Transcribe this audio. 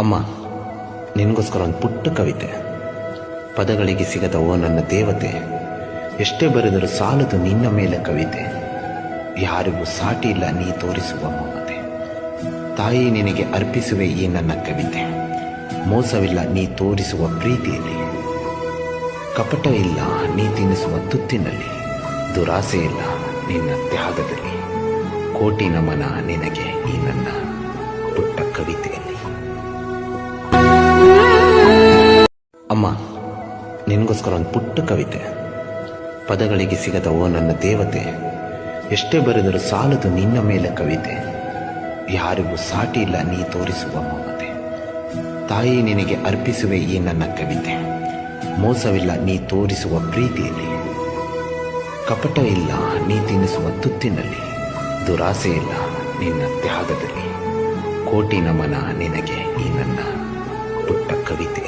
ಅಮ್ಮ, ನಿನಗೋಸ್ಕರ ಒಂದು ಪುಟ್ಟ ಕವಿತೆ. ಪದಗಳಿಗೆ ಸಿಗದ ಓ ನನ್ನ ದೇವತೆ, ಎಷ್ಟೇ ಬರೆದರೂ ಸಾಲದು ನಿನ್ನ ಮೇಲೆ ಕವಿತೆ. ಯಾರಿಗೂ ಸಾಟಿ ಇಲ್ಲ ನೀ ತೋರಿಸುವ ಮಮತೆ. ತಾಯಿ ನಿನಗೆ ಅರ್ಪಿಸುವೆ ಈ ನನ್ನ ಕವಿತೆ. ಮೋಸವಿಲ್ಲ ನೀ ತೋರಿಸುವ ಪ್ರೀತಿಯಲ್ಲಿ. ಕಪಟ ಇಲ್ಲ ನೀ ತಿನ್ನಿಸುವ ತುತ್ತಿನಲ್ಲಿ. ದುರಾಸೆ ಇಲ್ಲ ನಿನ್ನ ತ್ಯಾಗದಲ್ಲಿ. ಕೋಟಿ ನಮನ ನಿನಗೆ ಈ ನನ್ನ ಪುಟ್ಟ ಕವಿತೆಯಲ್ಲಿ. ನಿನಗೋಸ್ಕರ ಒಂದು ಪುಟ್ಟ ಕವಿತೆ. ಪದಗಳಿಗೆ ಸಿಗದ ಓ ನನ್ನ ದೇವತೆ, ಎಷ್ಟೇ ಬರೆದರೂ ಸಾಲದು ನಿನ್ನ ಮೇಲೆ ಕವಿತೆ. ಯಾರಿಗೂ ಸಾಟಿ ಇಲ್ಲ ನೀ ತೋರಿಸುವ ಮಮತೆ. ತಾಯಿ ನಿನಗೆ ಅರ್ಪಿಸುವೆ ಈ ನನ್ನ ಕವಿತೆ. ಮೋಸವಿಲ್ಲ ನೀ ತೋರಿಸುವ ಪ್ರೀತಿಯಲ್ಲಿ. ಕಪಟ ಇಲ್ಲ ನೀ ತಿನ್ನಿಸುವ ತುತ್ತಿನಲ್ಲಿ. ದುರಾಸೆ ಇಲ್ಲ ನಿನ್ನ ತ್ಯಾಗದಲ್ಲಿ. ಕೋಟಿ ನಮನ ನಿನಗೆ ಈ ನನ್ನ ಪುಟ್ಟ ಕವಿತೆಯಲ್ಲಿ